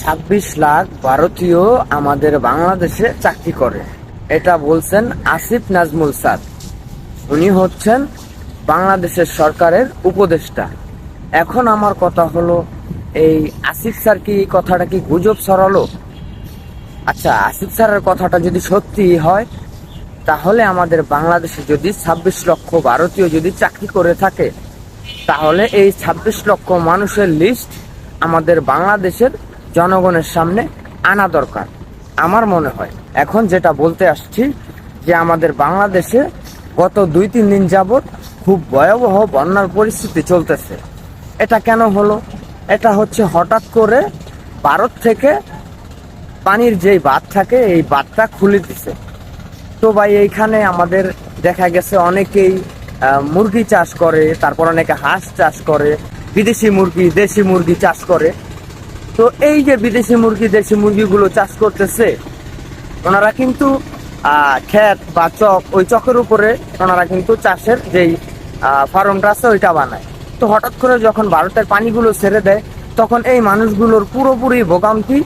ছাব্বিশ লাখ ভারতীয় আমাদের বাংলাদেশে চাকরি করে। এটা বলছেন আসিফ নাজমুল সাদ। উনি হচ্ছেন বাংলাদেশের সরকারের উপদেষ্টা। এখন আমার কথা হলো, এই আসিফ স্যার কি কথাটা কি গুজব ছড়ালো? আচ্ছা আসিফ স্যারের কথাটা যদি সত্যি হয়, তাহলে আমাদের বাংলাদেশে যদি ছাব্বিশ লক্ষ ভারতীয় যদি চাকরি করে থাকে, তাহলে এই ছাব্বিশ লক্ষ মানুষের লিস্ট আমাদের বাংলাদেশের জনগণের সামনে আনা দরকার। আমার মনে হয়, এখন যেটা বলতে আসছি যে আমাদের বাংলাদেশে গত দুই তিন দিন যাবৎ খুব ভয়াবহ বন্যার পরিস্থিতি চলতেছে। এটা কেন হলো? এটা হচ্ছে হঠাৎ করে ভারত থেকে পানির যেই বাঁধ থাকে, এই বাঁধটা খুলে দিছে। তো ভাই, এইখানে আমাদের দেখা গেছে অনেকেই মুরগি চাষ করে, তারপর অনেকে হাঁস চাষ করে, বিদেশি মুরগি, দেশি মুরগি চাষ করে। তো এই যে বিদেশি মুরগি, দেশি মুরগিগুলো চাষ করতেছে, ওনারা কিন্তু ক্ষেত বা চক, ওই চকের উপরে ওনারা কিন্তু চাষের যেই ফার্মটা আছে ওইটা বানায়। তো হঠাৎ করে যখন ভারতের পানিগুলো ছেড়ে দেয়, তখন এই মানুষগুলোর পুরোপুরি ভোগান্তি,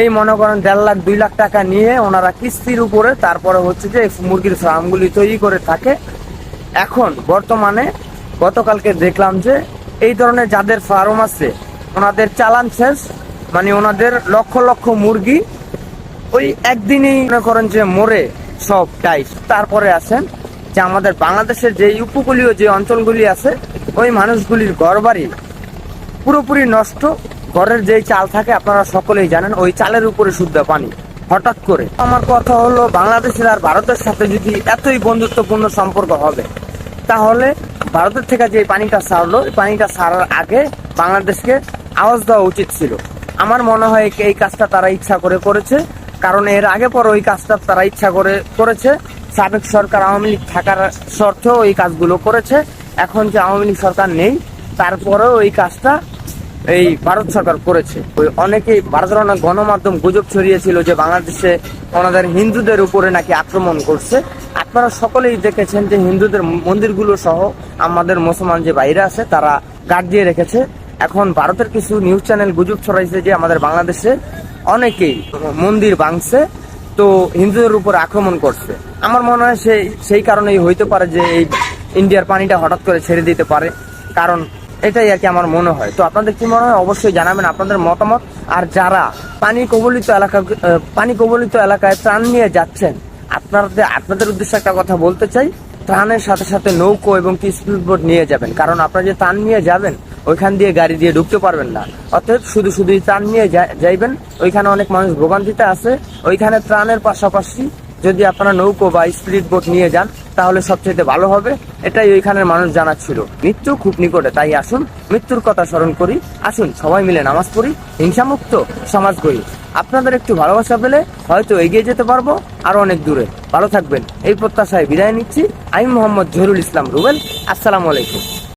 এই মনে করেন দেড় লাখ, দুই লাখ টাকা নিয়ে ওনারা কিস্তির উপরে, তারপরে হচ্ছে যে মুরগির ফার্মগুলি তৈরি করে থাকে। এখন বর্তমানে গতকালকে দেখলাম যে, এই ধরনের যাদের ফার্ম আছে, ওনাদের চালান শেষ মানে ওনাদের লক্ষ লক্ষ মুরগি ওই একদিনই মনে করেন যে মরে সব টাইস তারপরে আছেন যে আমাদের বাংলাদেশের যে উপকূলীয় যে অঞ্চলগুলি আছে, ওই মানুষগুলির ঘর বাড়ি পুরোপুরি নষ্ট। ঘরের যেই চাল থাকে আপনারা সকলেই জানেন, ওই চালের উপরে শুদ্ধ পানি। হঠাৎ করে আমার কথা হলো, বাংলাদেশের আর ভারতের সাথে যদি এতই বন্ধুত্বপূর্ণ সম্পর্ক হবে, তাহলে ভারতের থেকে যে পানিটা এই পানিটা ছাড়ার আগে বাংলাদেশকে আওয়াজ দেওয়া উচিত ছিল। আমার মনে হয় এই কাজটা তারা ইচ্ছা করে করেছে, কারণ এর আগে পর ওই কাজটা তারা ইচ্ছা করে করেছে। সাবেক সরকার আওয়ামী লীগ থাকার শর্তেও এই কাজগুলো করেছে। এখন যে আওয়ামী লীগ সরকার নেই, তারপরেও এই কাজটা এই ভারত সরকার করেছে। ওই অনেকেই ভারতের অনেক গণমাধ্যম গুজব ছড়িয়েছিল যে বাংলাদেশে ওনাদের হিন্দুদের উপরে নাকি আক্রমণ করছে। আপনারা সকলেই দেখেছেন যে হিন্দুদের মন্দিরগুলো সহ আমাদের মুসলমান যে বাইরে আছে, তারা গার্ড দিয়ে রেখেছে। এখন ভারতের কিছু নিউজ চ্যানেল গুজব ছড়াইছে যে আমাদের বাংলাদেশে অনেকেই মন্দির ভাঙছে, তো হিন্দুদের উপর আক্রমণ করছে। আমার মনে হয় সেই সেই কারণেই হইতে পারে যে এই ইন্ডিয়ার পানিটা হঠাৎ করে ছেড়ে দিতে পারে, কারণ এটাই আর কি আমার মনে হয়। তো আপনাদের কি মনে হয়? অবশ্যই জানাবেন আপনাদের মতামত। আর যারা পানি কবলিত এলাকা পানি কবলিত এলাকায় ত্রাণ নিয়ে যাচ্ছেন, আপনাদের আপনাদের উদ্দেশ্যে একটা কথা বলতে চাই। ত্রাণের সাথে সাথে নৌকো এবং কি স্পিড বোট নিয়ে যাবেন। কারণ আপনারা যে ত্রাণ নিয়ে যাবেন ওইখান দিয়ে গাড়ি দিয়ে ঢুকতে পারবেন না। অর্থাৎ শুধু শুধুই ত্রাণ নিয়ে যাইবেন। ওইখানে অনেক মানুষ ভোগান্তিতে আছে। ওইখানে ত্রাণের পাশাপাশি যদি আপনারা নৌকো বা স্পিড বোট নিয়ে যান, তাহলে সবচেয়ে ভালো হবে। এটাই ওইখানের মানুষ জানাচ্ছিল। মৃত্যু খুব নিকটে। তাই আসুন, মৃত্যুর কথা স্মরণ করি। আসুন, সবাই মিলে নামাজ পড়ি। হিংসামুক্ত সমাজ গড়ি আপনাদের একটু ভালোবাসা পেলে হয়তো এগিয়ে যেতে পারব আরও অনেক দূরে। ভালো থাকবেন। এই প্রত্যাশায় বিদায় নিচ্ছি। আমি মোহাম্মদ জহুরুল ইসলাম রুবেল। আসসালামু আলাইকুম।